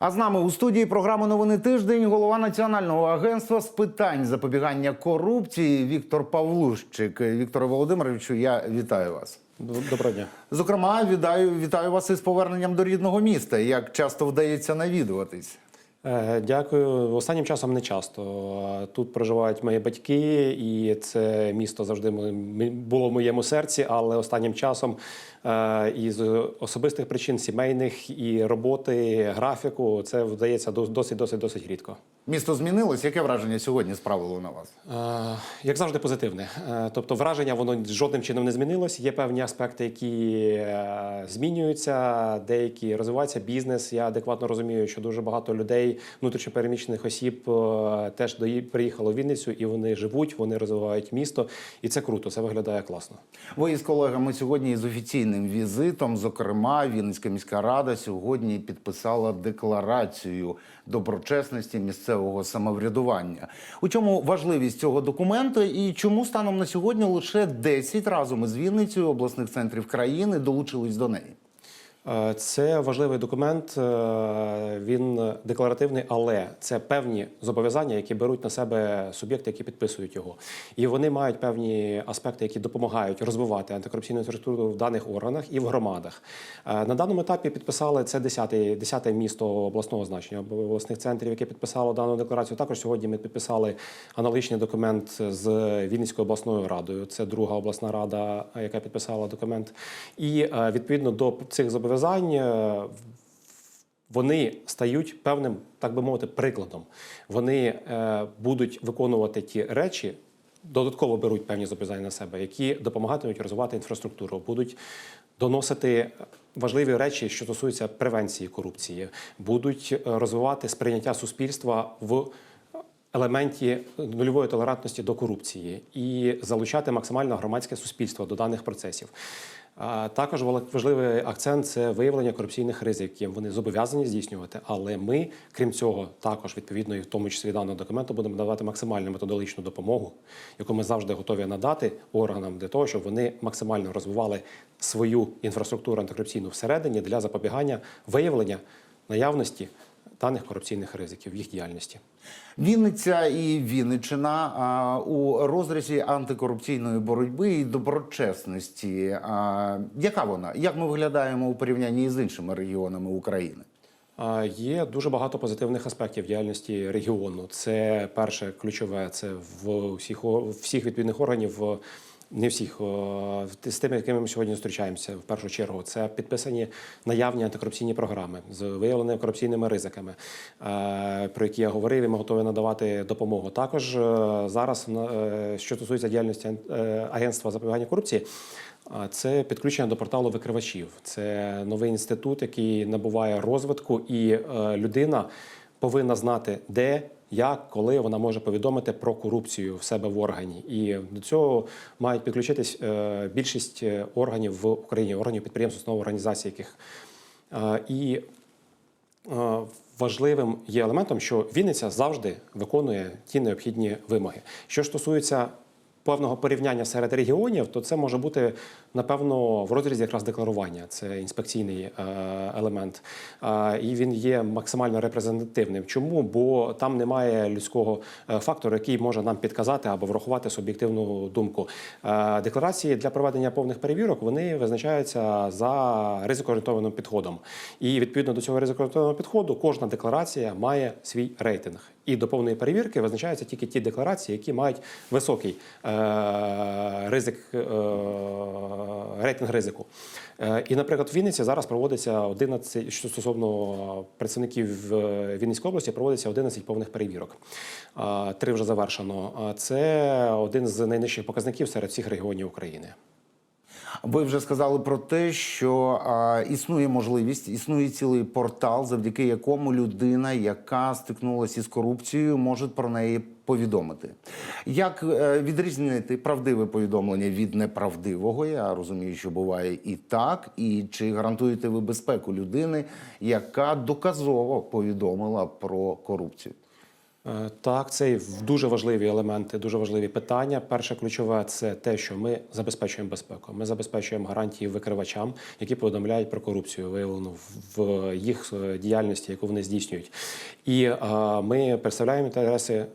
А з нами у студії програми Новини тиждень голова Національного агентства з питань запобігання корупції Віктор Павлущик. Вікторе Володимировичу, я вітаю вас. Доброго дня. Зокрема, вітаю, вітаю вас із поверненням до рідного міста. Як часто вдається навідуватись? Е, Дякую. Останнім часом не часто. Тут проживають мої батьки, і це місто завжди було в моєму серці. Але останнім часом е, із особистих причин, сімейних і роботи, графіку, це вдається досить, досить, досить рідко. Місто змінилось. Яке враження сьогодні справило на вас? Е, Як завжди, позитивне. Е, Тобто, враження воно жодним чином не змінилось. Є певні аспекти, які змінюються, деякі розвиваються. Бізнес. Я адекватно розумію, що дуже багато людей, внутрішньопереміщених осіб, теж приїхало в Вінницю, і вони живуть, вони розвивають місто, і це круто. Це виглядає класно. Ви із колегами сьогодні з офіційним візитом, зокрема, Вінницька міська рада сьогодні підписала декларацію доброчесності місцевого самоврядування. У чому важливість цього документу і чому станом на сьогодні лише 10 разом із Вінницею обласних центрів країни долучились до неї? Е, Це важливий документ. е, Він декларативний, але це певні зобов'язання, які беруть на себе суб'єкти, які підписують його. І вони мають певні аспекти, які допомагають розвивати антикорупційну інфраструктуру в даних органах і в громадах. Е, На даному етапі підписали це 10-те 10 місто обласного значення обласних центрів, яке підписало дану декларацію. Також сьогодні ми підписали аналогічний документ з Вінницькою обласною радою. Це друга обласна рада, яка підписала документ. І відповідно до цих зобов'язань е, вони стають певним, так би мовити, прикладом. Вони е, будуть виконувати ті речі. Додатково беруть певні зобов'язання на себе, які допомагатимуть розвивати інфраструктуру, будуть доносити важливі речі, що стосуються превенції корупції, будуть е, розвивати сприйняття суспільства в елементі нульової толерантності до корупції і залучати максимально громадське суспільство до даних процесів. Також важливий акцент це виявлення корупційних ризиків. Вони зобов'язані здійснювати. Але ми, крім цього, також відповідно і в тому числі даного документу будемо надавати максимальну методологічну допомогу, яку ми завжди готові надати органам для того, щоб вони максимально розвивали свою інфраструктуру антикорупційну всередині для запобігання виявлення наявності даних корупційних ризиків в їх діяльності. Вінниця і Вінниччина у розрізі антикорупційної боротьби і доброчесності. Яка вона? Як ми виглядаємо у порівнянні з іншими регіонами України? Є дуже багато позитивних аспектів діяльності регіону. Це перше ключове. Це в всіх всіх відповідних органів. Не всіх з тими, якими ми сьогодні зустрічаємося в першу чергу. Це підписані наявні антикорупційні програми з виявленими корупційними ризиками, е, про які я говорив, і ми готові надавати допомогу. Також е, зараз, е, що стосується діяльності агентства запобігання корупції, Це підключення до порталу викривачів. Це новий інститут, який набуває розвитку, і людина повинна знати, де, як, коли вона може повідомити про корупцію в себе в органі. І до цього мають підключитись е, більшість е, органів в Україні, органів підприємств, основ організацій, яких Е, і Важливим є елементом, що Вінниця завжди виконує ті необхідні вимоги. Що ж стосується певного порівняння серед регіонів, то це може бути напевно в розрізі якраз декларування. Це інспекційний е, елемент, і він є максимально репрезентативним. Чому? Бо там немає людського е, фактору, який може нам підказати або врахувати суб'єктивну думку. Е, Декларації для проведення повних перевірок вони визначаються за ризикоорієнтованим підходом. І відповідно до цього ризикоорієнтованого підходу кожна декларація має свій рейтинг. І до повної перевірки визначаються тільки ті декларації, які мають високий е, ризик, е, рейтинг ризику. Е, і, наприклад, в Вінниці зараз проводиться 11, що стосовно працівників е, Вінницької області, проводиться 11 повних перевірок. Е, Три вже завершено. Це один з найнижчих показників серед всіх регіонів України. Ви вже сказали про те, що а, існує можливість, існує цілий портал, завдяки якому людина, яка стикнулася із корупцією, може про неї повідомити. Як е, відрізнити правдиве повідомлення від неправдивого? Я розумію, що буває і так. І чи гарантуєте ви безпеку людини, яка доказово повідомила про корупцію? Е, Так, це дуже важливі елементи, дуже важливі питання. Перше ключове це те, що ми забезпечуємо безпеку. Ми забезпечуємо гарантії викривачам, які повідомляють про корупцію, виявлену в їх е, діяльності, яку вони здійснюють. І е, ми представляємо інтереси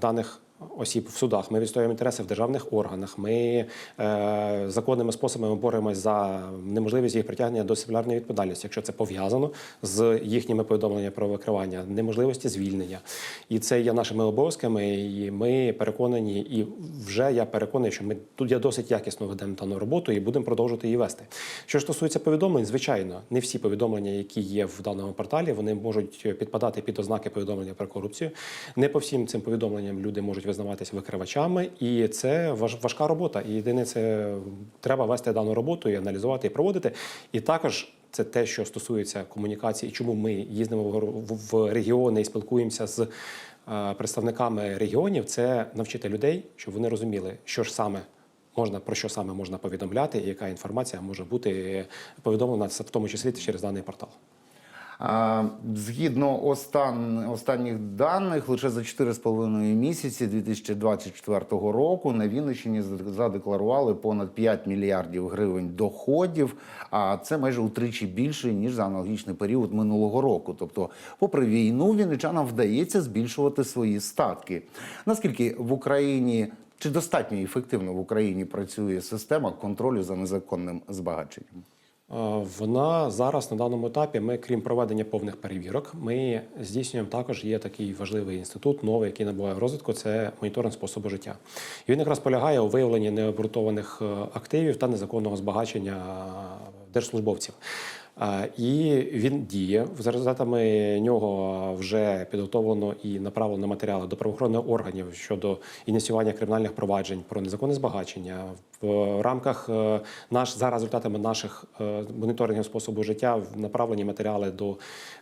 даних. Осіб в судах ми відстоюємо інтереси в державних органах. Ми е, законними способами боремось за неможливість їх притягнення до дисциплінарної відповідальності, якщо це пов'язано з їхніми повідомленнями про викривання, неможливості звільнення. І це є нашими обов'язками. І ми переконані, і вже я переконаний, що ми тут я досить якісно ведемо дану роботу і будемо продовжувати її вести. Що стосується повідомлень, звичайно, не всі повідомлення, які є в даному порталі, вони можуть підпадати під ознаки повідомлення про корупцію. Не по всім цим повідомленням люди можуть визнаватися викривачами, і це важ- важка робота. І єдине, це треба вести дану роботу і аналізувати і проводити. І також. Це те, що стосується комунікації, чому ми їздимо в регіони і спілкуємося з е, представниками регіонів. Це навчити людей, щоб вони розуміли, що ж саме можна про що саме можна повідомляти, і яка інформація може бути повідомлена в тому числі через даний портал. Згідно остан... останніх даних, лише за 4,5 місяці 2024 року на Вінниччині задекларували понад 5 мільярдів гривень доходів, а це майже утричі більше ніж за аналогічний період минулого року. Тобто, попри війну, вінничанам вдається збільшувати свої статки. Наскільки в Україні чи достатньо ефективно в Україні працює система контролю за незаконним збагаченням? Е, Вона зараз на даному етапі. Ми, крім проведення повних перевірок, ми здійснюємо також. Є такий важливий інститут, новий, який набуває в розвитку. Це моніторинг способу життя. І він якраз полягає у виявленні необґрунтованих е, активів та незаконного збагачення держслужбовців. І він діє за результатами нього вже підготовлено і направлено матеріали до правоохоронних органів щодо ініціювання кримінальних проваджень про незаконне збагачення в рамках е, наш за результатами наших е, моніторингів способу життя направлені матеріали до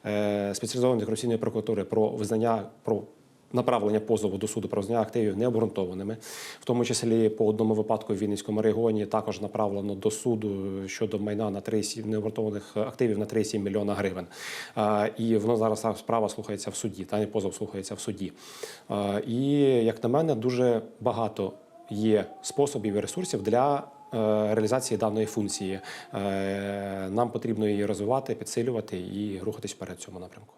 е, спеціалізованої корупційної прокуратури про визнання про. Направлення позову до суду про визнання активів необґрунтованими, в тому числі по одному випадку в Вінницькому регіоні також направлено до суду щодо майна на 3,7 необґрунтованих активів на 3,7 мільйона гривень. І воно зараз справа слухається в суді, та позов слухається в суді. І як на мене, дуже багато є способів і ресурсів для е, реалізації даної функції. Е, Нам потрібно її розвивати, підсилювати і рухатись вперед в цьому напрямку.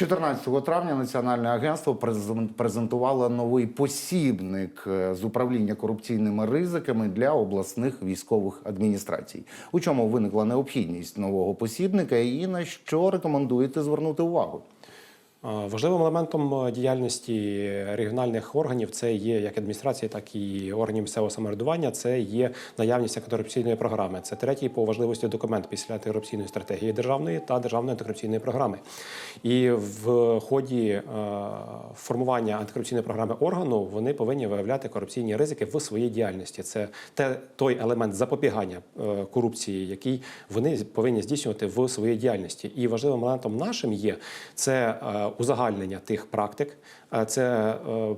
14 травня Національне агентство презен- презентувало новий посібник е, з управління корупційними ризиками для обласних військових адміністрацій. У чому виникла необхідність нового посібника і на що рекомендуєте звернути увагу? Важливим елементом е, діяльності регіональних органів це є як адміністрації, так і органів місцевого самоврядування. Це є наявність антикорупційної програми. Це третій по важливості документ після антикорупційної стратегії державної та державної антикорупційної програми. І в ході е, формування антикорупційної програми органу вони повинні виявляти корупційні ризики в своїй діяльності. Це те той елемент запобігання е, корупції, який вони повинні здійснювати в своїй діяльності. І важливим елементом нашим є це узагальнення тих практик, е, це е,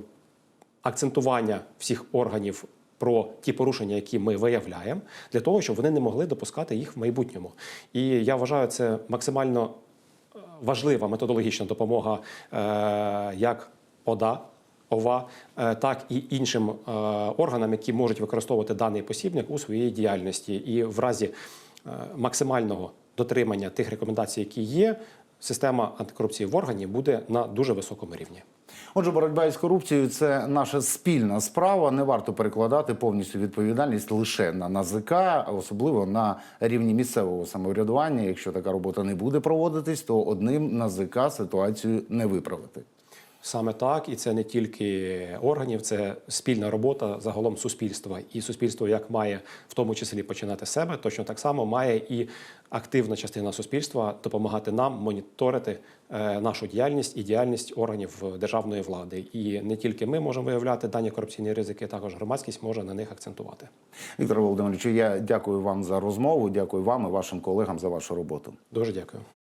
акцентування всіх органів. Про ті порушення, які ми виявляємо, для того, щоб вони не могли допускати їх в майбутньому. І я вважаю, це максимально е, важлива методологічна допомога як ОДА, ОВА, так і іншим органам, які можуть використовувати даний посібник у своїй діяльності. І в разі максимального дотримання тих рекомендацій, які є, система антикорупції в органі буде на дуже високому рівні. Отже, боротьба із корупцією це наша спільна справа. Не варто перекладати повністю відповідальність лише на НАЗК, особливо на рівні місцевого самоврядування. Якщо така робота не буде проводитись, то одним НАЗК ситуацію не виправити. Саме так, і це не тільки органів, це спільна робота загалом суспільства. І суспільство, як має в тому числі починати з себе, точно так само має і активна частина суспільства допомагати нам моніторити е, нашу діяльність і діяльність органів державної влади. І не тільки ми можемо виявляти дані корупційні ризики, також громадськість може на них акцентувати. Віктор Володимирович, я дякую вам за розмову. Дякую вам і вашим колегам за вашу роботу. Дуже дякую.